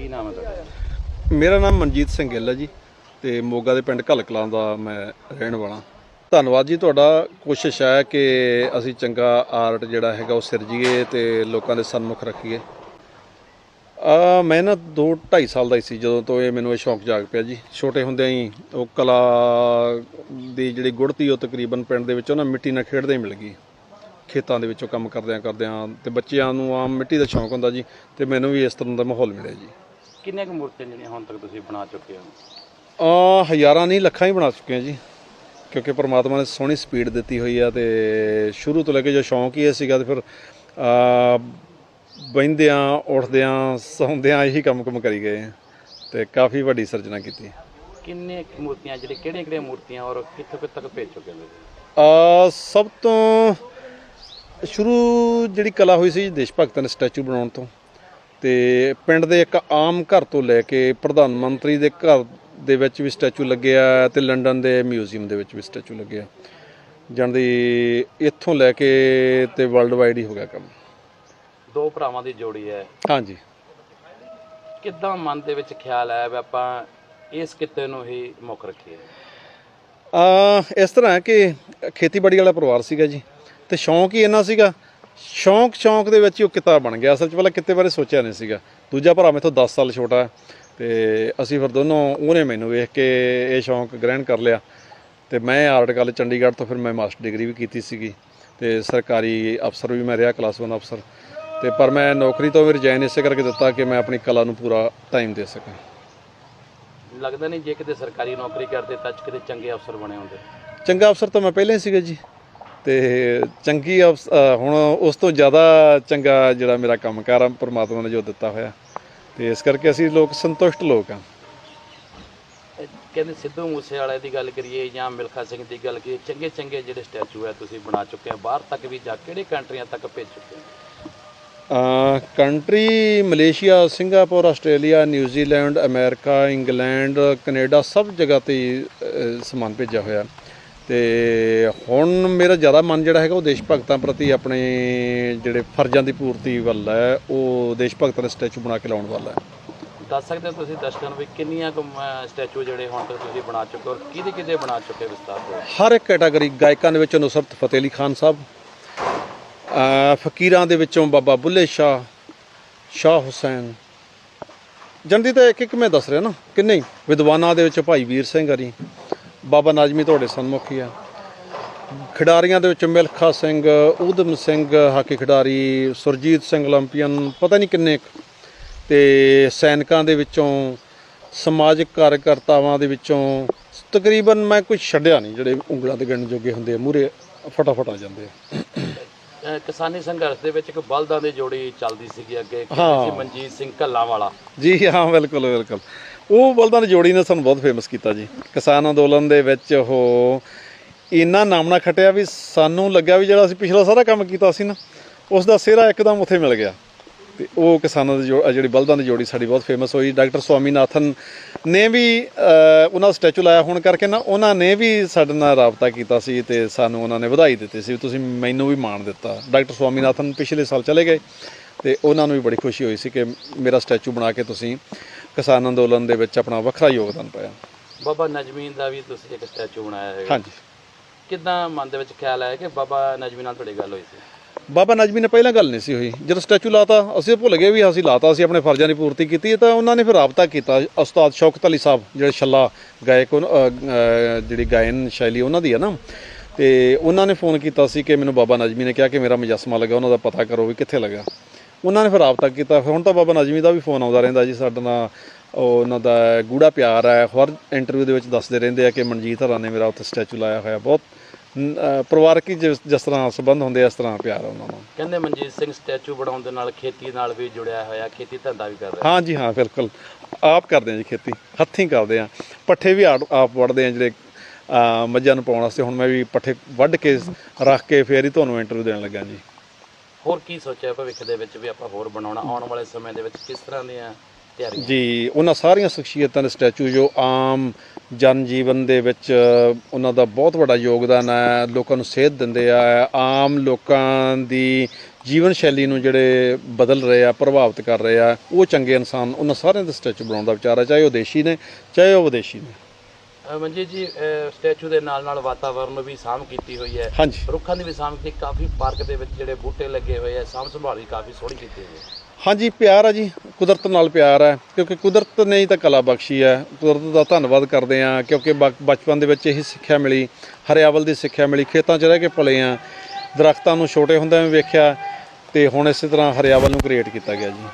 ਕੀ ਨਾਮ ਹੈ ਤੁਹਾਡਾ? ਮੇਰਾ ਨਾਮ ਮਨਜੀਤ ਸਿੰਘ ਗਿੱਲ ਹੈ ਜੀ ਤੇ ਮੋਗਾ ਦੇ ਪਿੰਡ ਘਲਕਲਾਂ ਦਾ ਮੈਂ ਰਹਿਣ ਵਾਲਾ। ਧੰਨਵਾਦ ਜੀ, ਤੁਹਾਡਾ ਕੋਸ਼ਿਸ਼ ਹੈ ਕਿ ਅਸੀਂ ਚੰਗਾ ਆਰਟ ਜਿਹੜਾ ਹੈਗਾ ਉਹ ਸਿਰਜੀਏ ਤੇ ਲੋਕਾਂ ਦੇ ਸਨਮੁਖ ਰੱਖੀਏ। ਆ ਮੈਂ ਨਾ 2 2.5 ਸਾਲ ਦਾ ਹੀ ਸੀ ਜਦੋਂ ਤੋਂ ਇਹ ਮੈਨੂੰ ਇਹ ਸ਼ੌਂਕ ਜਾਗ ਪਿਆ ਜੀ। ਛੋਟੇ ਹੁੰਦਿਆਂ ਹੀ ਉਹ ਕਲਾ ਦੀ ਜਿਹੜੀ ਗੁੜਤੀ ਉਹ ਤਕਰੀਬਨ ਪਿੰਡ ਦੇ ਵਿੱਚੋਂ ਨਾ ਮਿੱਟੀ ਨਾਲ ਖੇਡਦੇ ਹੀ ਮਿਲ ਗਈ। ਖੇਤਾਂ ਦੇ ਵਿੱਚੋਂ ਕੰਮ ਕਰਦਿਆਂ ਕਰਦਿਆਂ ਤੇ ਬੱਚਿਆਂ ਨੂੰ ਆਮ ਮਿੱਟੀ ਦਾ ਸ਼ੌਂਕ ਹੁੰਦਾ ਜੀ ਤੇ ਮੈਨੂੰ ਵੀ ਇਸ ਤਰ੍ਹਾਂ ਦਾ ਮਾਹੌਲ ਮਿਲਿਆ ਜੀ। ਕਿੰਨੀਆਂ ਕੁ ਮੂਰਤੀਆਂ ਜਿਹੜੀਆਂ ਹੁਣ ਤੱਕ ਤੁਸੀਂ ਬਣਾ ਚੁੱਕੇ ਹੋ? ਆ ਹਜ਼ਾਰਾਂ ਨਹੀਂ ਲੱਖਾਂ ਹੀ ਬਣਾ ਚੁੱਕੇ ਆ ਜੀ। ਕਿਉਂਕਿ ਪ੍ਰਮਾਤਮਾ ਨੇ ਸੋਹਣੀ ਸਪੀਡ ਦਿੱਤੀ ਹੋਈ ਆ ਤੇ ਸ਼ੁਰੂ ਤੋਂ ਲੈ ਕੇ ਜੋ ਸ਼ੌਂਕ ਹੀ ਇਹ ਸੀਗਾ ਤੇ ਫਿਰ ਆ ਬੈੰਦਿਆਂ ਉੱਠਦਿਆਂ ਸੌਂਦਿਆਂ ਇਹੀ ਕੰਮ ਕੰਮ ਕਰੀ ਗਏ ਆ ਤੇ ਕਾਫੀ ਵੱਡੀ ਸਿਰਜਣਾ ਕੀਤੀ। ਕਿੰਨੇ ਕੁ ਮੂਰਤੀਆਂ ਜਿਹੜੇ ਕਿਹੜੀਆਂ ਕਿਹੜੀਆਂ ਮੂਰਤੀਆਂ ਔਰ ਕਿੱਥੋਂ ਕਿੱਥੋਂ ਤੱਕ ਭੇਜ ਚੁੱਕੇ ਹੋ? ਆ ਸਭ ਤੋਂ ਸ਼ੁਰੂ ਜਿਹੜੀ ਕਲਾ ਹੋਈ ਸੀ ਦੇਸ਼ ਭਗਤਾਂ ਦੇ ਸਟੈਚੂ ਬਣਾਉਣ ਤੋਂ। ਤੇ ਪਿੰਡ ਦੇ ਇੱਕ ਆਮ ਘਰ ਤੋਂ ਲੈ ਕੇ ਪ੍ਰਧਾਨ ਮੰਤਰੀ ਦੇ ਘਰ ਦੇ ਵਿੱਚ ਵੀ ਸਟੈਚੂ ਲੱਗਿਆ ਤੇ ਲੰਡਨ ਦੇ ਮਿਊਜ਼ੀਅਮ ਦੇ ਵਿੱਚ ਵੀ ਸਟੈਚੂ ਲੱਗਿਆ ਜਾਣਦੀ ਇੱਥੋਂ ਲੈ ਕੇ ਤੇ ਵਰਲਡ ਵਾਈਡ ਹੀ ਹੋ ਗਿਆ ਕੰਮ। ਦੋ ਭਰਾਵਾਂ ਦੀ ਜੋੜੀ ਹੈ। ਹਾਂਜੀ। ਕਿੱਦਾਂ ਮਨ ਦੇ ਵਿੱਚ ਖਿਆਲ ਆਇਆ ਵੀ ਆਪਾਂ ਇਸ ਕਿੱਤੇ ਨੂੰ ਹੀ ਮੁੱਖ ਰੱਖੀਏ? ਆ ਇਸ ਤਰ੍ਹਾਂ ਕਿ ਖੇਤੀਬਾੜੀ ਵਾਲਾ ਪਰਿਵਾਰ ਸੀਗਾ ਜੀ ਤੇ ਸ਼ੌਂਕ ਹੀ ਇੰਨਾ ਸੀਗਾ ਸ਼ੌਂਕ ਸ਼ੌਂਕ ਦੇ ਵਿੱਚ ਹੀ ਉਹ ਕਿਤਾਬ ਬਣ ਗਿਆ। ਅਸਲ 'ਚ ਪਹਿਲਾਂ ਕਿਤੇ ਬਾਰੇ ਸੋਚਿਆ ਨਹੀਂ ਸੀਗਾ। ਦੂਜਾ ਭਰਾ ਮੇਥੋਂ 10 ਸਾਲ ਛੋਟਾ ਤੇ ਅਸੀਂ ਫਿਰ ਦੋਨੋਂ ਉਹਨੇ ਮੈਨੂੰ ਵੇਖ ਕੇ ਇਹ ਸ਼ੌਂਕ ਗ੍ਰਹਿਣ ਕਰ ਲਿਆ। ਤੇ ਮੈਂ ਆਰਟ ਕਾਲਜ ਚੰਡੀਗੜ੍ਹ ਤੋਂ ਫਿਰ ਮੈਂ ਮਾਸਟਰ ਡਿਗਰੀ ਵੀ ਕੀਤੀ ਸੀਗੀ। ਤੇ ਸਰਕਾਰੀ ਅਫਸਰ ਵੀ ਮੈਂ ਰਿਹਾ ਕਲਾਸ 1 ਅਫਸਰ। ਤੇ ਪਰ ਮੈਂ ਨੌਕਰੀ ਤੋਂ ਵੀ ਰਿਜ਼ਾਈਨ ਇਸੇ ਕਰਕੇ ਦਿੱਤਾ ਕਿ ਮੈਂ ਆਪਣੀ ਕਲਾ ਨੂੰ ਪੂਰਾ ਟਾਈਮ ਦੇ ਸਕਾਂ। ਲੱਗਦਾ ਨਹੀਂ ਜੇ ਕਿਤੇ ਸਰਕਾਰੀ ਨੌਕਰੀ ਕਰਦੇ ਤਾਂ ਕਿਤੇ ਚੰਗੇ ਅਫਸਰ ਬਣੇ ਹੁੰਦੇ। ਚੰਗਾ ਅਫਸਰ ਤਾਂ ਮੈਂ ਪਹਿਲਾਂ ਹੀ ਸੀਗਾ ਜੀ। ਤੇ ਚੰਗੀ ਹੁਣ ਉਸ ਤੋਂ ਜ਼ਿਆਦਾ ਚੰਗਾ ਜਿਹੜਾ ਮੇਰਾ ਕੰਮਕਾਰ ਆ ਪਰਮਾਤਮਾ ਨੇ ਜੋ ਦਿੱਤਾ ਹੋਇਆ। ਤੇ ਇਸ ਕਰਕੇ ਅਸੀਂ ਲੋਕ ਸੰਤੁਸ਼ਟ ਲੋਕ ਆ। ਕਹਿੰਦੇ ਸਿੱਧੂ ਮੂਸੇ ਵਾਲੇ ਦੀ ਗੱਲ ਕਰੀਏ ਜਾਂ ਮਿਲਖਾ ਸਿੰਘ ਦੀ ਗੱਲ ਕਰੀਏ ਚੰਗੇ ਚੰਗੇ ਜਿਹੜੇ ਸਟੈਚੂ ਹੈ ਤੁਸੀਂ ਬਣਾ ਚੁੱਕੇ ਹੋ ਬਾਹਰ ਤੱਕ ਵੀ ਜਾ ਕਿਹੜੇ ਕੰਟਰੀਆਂ ਤੱਕ ਭੇਜ ਚੁੱਕੇ ਹੋ? Country Malaysia Singapore Australia New Zealand America England Canada ਸਭ ਜਗ੍ਹਾ ਤੇ ਸਮਾਨ ਭੇਜਿਆ ਹੋਇਆ। ਤੇ ਹੁਣ ਮੇਰਾ ਜ਼ਿਆਦਾ ਮਨ ਜਿਹੜਾ ਹੈਗਾ ਉਹ ਦੇਸ਼ ਭਗਤਾਂ ਪ੍ਰਤੀ ਆਪਣੇ ਜਿਹੜੇ ਫਰਜ਼ਾਂ ਦੀ ਪੂਰਤੀ ਵੱਲ ਹੈ ਉਹ ਦੇਸ਼ ਭਗਤਾਂ ਦੇ ਸਟੈਚੂ ਬਣਾ ਕੇ ਲਾਉਣ ਵੱਲ ਹੈ। ਦੱਸ ਸਕਦੇ ਹੋ ਤੁਸੀਂ ਦਰਸ਼ਕਾਂ ਨੂੰ ਵੀ ਕਿੰਨੀਆਂ ਕੁ ਸਟੈਚੂ ਜਿਹੜੇ ਹੁਣ ਤੱਕ ਤੁਸੀਂ ਬਣਾ ਚੁੱਕੇ ਹੋ ਔਰ ਕਿਹਦੇ ਕਿਹਦੇ ਬਣਾ ਚੁੱਕੇ ਵਿਸਤਾਰ ਤੋਂ? ਹਰ ਇੱਕ ਕੈਟਾਗਰੀ ਗਾਇਕਾਂ ਦੇ ਵਿੱਚੋਂ ਨੁਸਰਤ ਫਤਿਹ ਅਲੀ ਖਾਨ ਸਾਹਿਬ ਫਕੀਰਾਂ ਦੇ ਵਿੱਚੋਂ ਬਾਬਾ ਬੁੱਲੇ ਸ਼ਾਹ ਸ਼ਾਹ ਹੁਸੈਨ। ਜੰਦੀ ਤਾਂ ਇੱਕ ਇੱਕ ਮੈਂ ਦੱਸ ਰਿਹਾ ਨਾ ਕਿੰਨੇ ਵਿਦਵਾਨਾਂ ਦੇ ਵਿੱਚ ਭਾਈ ਵੀਰ ਸਿੰਘ ਹਰੀ ਬਾਬਾ ਨਾਜ਼ਮੀ ਤੁਹਾਡੇ ਸਨਮੁਖੀ ਆ। ਖਿਡਾਰੀਆਂ ਦੇ ਵਿੱਚ ਮਿਲਖਾ ਸਿੰਘ ਉਦਮ ਸਿੰਘ ਹਾਕੀ ਖਿਡਾਰੀ ਸੁਰਜੀਤ ਸਿੰਘ 올림픽ੀਅਨ ਪਤਾ ਨਹੀਂ ਕਿੰਨੇ ਤੇ ਸੈਨਿਕਾਂ ਦੇ ਵਿੱਚੋਂ ਸਮਾਜਿਕ ਕਾਰਜਕਰਤਾਵਾਂ ਦੇ ਵਿੱਚੋਂ ਤਕਰੀਬਨ ਮੈਂ ਕੁਝ ਛੱਡਿਆ ਨਹੀਂ ਜਿਹੜੇ ਉਂਗਲਾਂ ਦੇ ਗਣ ਜੋਗੇ ਹੁੰਦੇ ਆ। ਮੂਰੇ ਫਟਾਫਟ ਆ ਜਾਂਦੇ ਆ। ਕਿਸਾਨੀ ਸੰਘਰਸ਼ ਦੇ ਵਿੱਚ ਇੱਕ ਬਲਦਾਂ ਦੀ ਜੋੜੀ ਚੱਲਦੀ ਸੀਗੀ ਅੱਗੇ। ਕਿਸੇ ਮਨਜੀਤ ਸਿੰਘ ਕੱਲਾ ਵਾਲਾ ਜੀ ਹਾਂ ਬਿਲਕੁਲ ਬਿਲਕੁਲ। ਉਹ ਬਲਦਾਂ ਦੀ ਜੋੜੀ ਨੇ ਸਾਨੂੰ ਬਹੁਤ ਫੇਮਸ ਕੀਤਾ ਜੀ। ਕਿਸਾਨ ਅੰਦੋਲਨ ਦੇ ਵਿੱਚ ਉਹ ਇੰਨਾ ਨਾਮਣਾ ਖਟਿਆ ਵੀ ਸਾਨੂੰ ਲੱਗਿਆ ਵੀ ਜਿਹੜਾ ਅਸੀਂ ਪਿਛਲਾ ਸਾਰਾ ਕੰਮ ਕੀਤਾ ਸੀ ਨਾ, ਉਸ ਦਾ ਸਿਹਰਾ ਇੱਕਦਮ ਉੱਥੇ ਮਿਲ ਗਿਆ। ਤੇ ਉਹ ਕਿਸਾਨਾਂ ਦੀ ਜੋ- ਜਿਹੜੀ ਬਲਦਾਂ ਦੀ ਜੋੜੀ ਸਾਡੀ ਬਹੁਤ ਫੇਮਸ ਹੋਈ। ਡਾਕਟਰ ਸਵਾਮੀਨਾਥਨ ਨੇ ਵੀ ਉਹਨਾਂ ਦਾ ਸਟੈਚੂ ਲਾਇਆ ਹੋਣ ਕਰਕੇ ਨਾ, ਉਹਨਾਂ ਨੇ ਵੀ ਸਾਡੇ ਨਾਲ ਰਾਬਤਾ ਕੀਤਾ ਸੀ ਤੇ ਸਾਨੂੰ ਉਹਨਾਂ ਨੇ ਵਧਾਈ ਦਿੱਤੀ ਸੀ ਵੀ ਤੁਸੀਂ ਮੈਨੂੰ ਵੀ ਮਾਣ ਦਿੱਤਾ। ਡਾਕਟਰ ਸਵਾਮੀਨਾਥਨ ਪਿਛਲੇ ਸਾਲ ਚਲੇ ਗਏ ਤੇ ਉਹਨਾਂ ਨੂੰ ਵੀ ਬੜੀ ਖੁਸ਼ੀ ਹੋਈ ਸੀ ਕਿ ਮੇਰਾ ਸਟੈਚੂ ਬਣਾ ਕੇ ਤੁਸੀਂ ਕਿਸਾਨ ਅੰਦੋਲਨ ਦੇ ਵਿੱਚ ਆਪਣਾ ਵੱਖਰਾ ਯੋਗਦਾਨ ਪਾਇਆ। ਬਾਬਾ ਨਜਮੀਨ ਦਾ ਵੀ ਤੁਸੀਂ ਇੱਕ ਸਟੈਚੂ ਬਣਾਇਆ ਹੈਗਾ। ਹਾਂਜੀ। ਕਿੱਦਾਂ ਮਨ ਦੇ ਵਿੱਚ ਖਿਆਲ ਆਇਆ ਕਿ ਬਾਬਾ ਨਜਮੀ ਨਾਲ ਤੁਹਾਡੀ ਗੱਲ ਹੋਈ ਸੀ? ਬਾਬਾ ਨਜਮੀ ਨੇ ਪਹਿਲਾਂ ਗੱਲ ਨਹੀਂ ਸੀ ਹੋਈ। ਜਦੋਂ ਸਟੈਚੂ ਲਾਤਾ ਅਸੀਂ ਭੁੱਲ ਗਏ ਵੀ ਅਸੀਂ ਲਾਤਾ ਅਸੀਂ ਆਪਣੇ ਫਰਜ਼ਾਂ ਦੀ ਪੂਰਤੀ ਕੀਤੀ ਤਾਂ ਉਹਨਾਂ ਨੇ ਫਿਰ ਰਾਬਤਾ ਕੀਤਾ। ਉਸਤਾਦ ਸ਼ੌਕਤ ਅਲੀ ਸਾਹਿਬ ਜਿਹੜੇ ਛੱਲਾ ਗਾਇਕ ਜਿਹੜੀ ਗਾਇਨ ਸ਼ੈਲੀ ਉਹਨਾਂ ਦੀ ਹੈ ਨਾ ਤੇ ਉਹਨਾਂ ਨੇ ਫੋਨ ਕੀਤਾ ਸੀ ਕਿ ਮੈਨੂੰ ਬਾਬਾ ਨਜਮੀ ਨੇ ਕਿਹਾ ਕਿ ਮੇਰਾ ਮੁਜੱਸਮਾ ਲੱਗਾ ਉਹਨਾਂ ਦਾ ਪਤਾ ਕਰੋ ਵੀ ਕਿੱਥੇ ਲੱਗਾ। ਉਹਨਾਂ ਨੇ ਫਿਰ ਰਾਬਤਾ ਕੀਤਾ। ਫਿਰ ਹੁਣ ਤਾਂ ਬਾਬਾ ਨਜਮੀ ਦਾ ਵੀ ਫੋਨ ਆਉਂਦਾ ਰਹਿੰਦਾ ਜੀ ਸਾਡੇ ਨਾਲ। ਉਹ ਉਹਨਾਂ ਦਾ ਗੂੜਾ ਪਿਆਰ ਹੈ। ਹਰ ਇੰਟਰਵਿਊ ਦੇ ਵਿੱਚ ਦੱਸਦੇ ਰਹਿੰਦੇ ਆ ਕਿ ਮਨਜੀਤ ਹਰਾਂ ਨੇ ਮੇਰਾ ਉੱਥੇ ਸਟੈਚੂ ਲਾਇਆ ਹੋਇਆ। ਬਹੁਤ ਨ- ਪਰਿਵਾਰਕ ਹੀ ਜਿਸ ਤਰ੍ਹਾਂ ਸੰਬੰਧ ਹੁੰਦੇ ਆ ਇਸ ਤਰ੍ਹਾਂ ਪਿਆਰ ਉਹਨਾਂ ਨਾਲ। ਕਹਿੰਦੇ ਮਨਜੀਤ ਸਿੰਘ ਸਟੈਚੂ ਬਣਾਉਣ ਦੇ ਨਾਲ ਖੇਤੀ ਨਾਲ ਵੀ ਜੁੜਿਆ ਹੋਇਆ। ਖੇਤੀ ਧੰਦਾ ਵੀ ਕਰ ਰਿਹਾ। ਹਾਂ ਜੀ ਹਾਂ ਬਿਲਕੁਲ। ਆਪ ਕਰਦੇ ਆ ਜੀ ਖੇਤੀ। ਹੱਥੀਂ ਕਰਦੇ ਆ। ਪੱਠੇ ਵੀ ਆਪ ਵੱਢਦੇ ਆ ਜਿਹੜੇ ਮੱਝਾਂ ਨੂੰ ਪਾਉਣ ਵਾਸਤੇ। ਹੁਣ ਮੈਂ ਵੀ ਪੱਠੇ ਵੱਢ ਕੇ ਰੱਖ ਕੇ ਫੇਰ ਹੀ ਤੁਹਾਨੂੰ ਇੰਟਰਵਿਊ ਦੇਣ ਲੱਗਾ ਜੀ। ਹੋਰ ਕੀ ਸੋਚਿਆ ਭਵਿੱਖ ਦੇ ਵਿੱਚ ਵੀ ਆਪਾਂ ਹੋਰ ਬਣਾਉਣਾ? ਆਉਣ ਵਾਲੇ ਸਮੇਂ ਦੇ ਵਿੱਚ ਕਿਸ ਤਰ੍ਹਾਂ ਦੀਆਂ ਤਿਆਰੀਆਂ? ਜੀ, ਉਹਨਾਂ ਸਾਰੀਆਂ ਸ਼ਖਸੀਅਤਾਂ ਦੇ ਸਟੈਚੂ ਜੋ ਆਮ ਜਨ ਜੀਵਨ ਦੇ ਵਿੱਚ ਉਹਨਾਂ ਦਾ ਬਹੁਤ ਵੱਡਾ ਯੋਗਦਾਨ ਹੈ, ਲੋਕਾਂ ਨੂੰ ਸੇਧ ਦਿੰਦੇ ਆ, ਆਮ ਲੋਕਾਂ ਦੀ ਜੀਵਨ ਸ਼ੈਲੀ ਨੂੰ ਜਿਹੜੇ ਬਦਲ ਰਹੇ ਆ, ਪ੍ਰਭਾਵਿਤ ਕਰ ਰਹੇ ਆ, ਉਹ ਚੰਗੇ ਇਨਸਾਨ ਉਹਨਾਂ ਸਾਰਿਆਂ ਦੇ ਸਟੈਚੂ ਬਣਾਉਣ ਦਾ ਵਿਚਾਰ ਹੈ, ਚਾਹੇ ਉਹ ਦੇਸ਼ੀ ਨੇ, ਚਾਹੇ ਉਹ ਵਿਦੇਸ਼ੀ ਨੇ। ਮਨਜੀਤ ਜੀ ਸਟੈਚੂ ਦੇ ਨਾਲ ਨਾਲ ਵਾਤਾਵਰਨ ਨੂੰ ਵੀ ਸਾਂਭ ਕੀਤੀ ਹੋਈ ਹੈ। ਹਾਂਜੀ। ਰੁੱਖਾਂ ਦੀ ਵੀ ਸਾਂਭ ਕੀਤੀ ਕਾਫੀ ਪਾਰਕ ਦੇ ਵਿੱਚ ਜਿਹੜੇ ਬੂਟੇ ਲੱਗੇ ਹੋਏ ਆ ਸਾਂਭ ਸੰਭਾਲ ਵੀ ਕਾਫੀ ਸੋਹਣੀ ਕੀਤੀ ਹੋਈ ਹੈ। ਹਾਂਜੀ ਪਿਆਰ ਆ ਜੀ ਕੁਦਰਤ ਨਾਲ ਪਿਆਰ ਹੈ ਕਿਉਂਕਿ ਕੁਦਰਤ ਨੇ ਹੀ ਤਾਂ ਕਲਾ ਬਖਸ਼ੀ ਹੈ। ਕੁਦਰਤ ਦਾ ਧੰਨਵਾਦ ਕਰਦੇ ਆ ਕਿਉਂਕਿ ਬਚ- ਬਚਪਨ ਦੇ ਵਿੱਚ ਇਹੀ ਸਿੱਖਿਆ ਮਿਲੀ ਹਰਿਆਵਲ ਦੀ ਸਿੱਖਿਆ ਮਿਲੀ ਖੇਤਾਂ 'ਚ ਰਹਿ ਕੇ ਪਲੇ ਆ ਦਰਖਤਾਂ ਨੂੰ ਛੋਟੇ ਹੁੰਦਿਆਂ ਵੀ ਵੇਖਿਆ ਤੇ ਹੁਣ ਇਸੇ ਤਰ੍ਹਾਂ ਹਰਿਆਵਲ ਨੂੰ ਕ੍ਰੀਏਟ ਕੀਤਾ ਗਿਆ ਜੀ।